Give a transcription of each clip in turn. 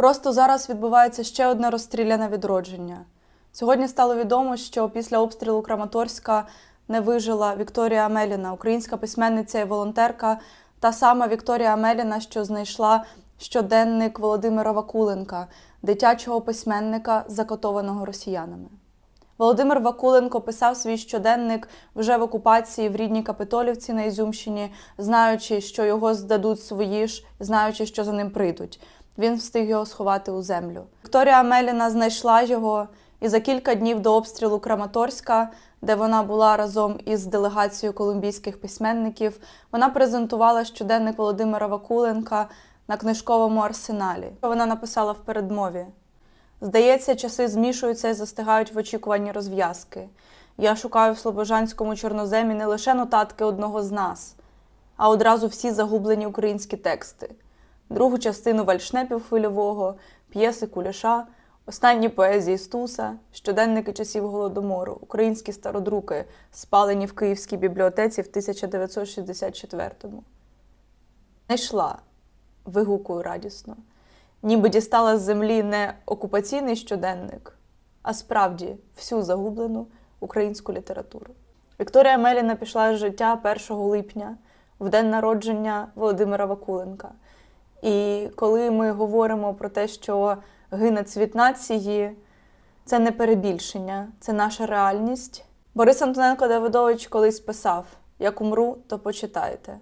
Просто зараз відбувається ще одне розстріляне відродження. Сьогодні стало відомо, що після обстрілу Краматорська не вижила Вікторія Амеліна, українська письменниця і волонтерка, та сама Вікторія Амеліна, що знайшла щоденник Володимира Вакуленка, дитячого письменника, закотованого росіянами. Володимир Вакуленко писав свій щоденник вже в окупації в рідній Капитолівці на Ізюмщині, знаючи, що його здадуть свої ж, знаючи, що за ним прийдуть. Він встиг його сховати у землю. Вікторія Амеліна знайшла його, і за кілька днів до обстрілу Краматорська, де вона була разом із делегацією колумбійських письменників, вона презентувала щоденник Володимира Вакуленка на книжковому арсеналі. Вона написала в передмові. Здається, часи змішуються і застигають в очікуванні розв'язки. Я шукаю в Слобожанському чорноземі не лише нотатки одного з нас, а одразу всі загублені українські тексти, другу частину вальшнепів хвильового, п'єси Куліша, останні поезії Стуса, щоденники часів Голодомору, українські стародруки, спалені в Київській бібліотеці в 1964-му. Знайшла, вигукую радісно ніби дістала з землі не окупаційний щоденник, а справді всю загублену українську літературу. Вікторія Меліна пішла з життя 1 липня, в день народження Володимира Вакуленка. І коли ми говоримо про те, що гине цвіт нації, це не перебільшення, це наша реальність. Борис Антоненко Давидович колись писав: як умру, то почитайте.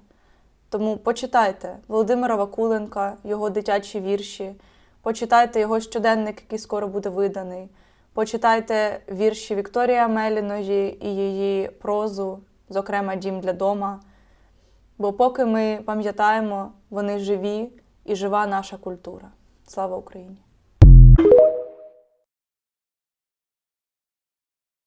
Тому почитайте Володимира Вакуленка, його дитячі вірші, почитайте його щоденник, який скоро буде виданий. Почитайте вірші Вікторії Амеліної і її прозу, зокрема Дім для дома. Бо поки ми пам'ятаємо, вони живі і жива наша культура. Слава Україні!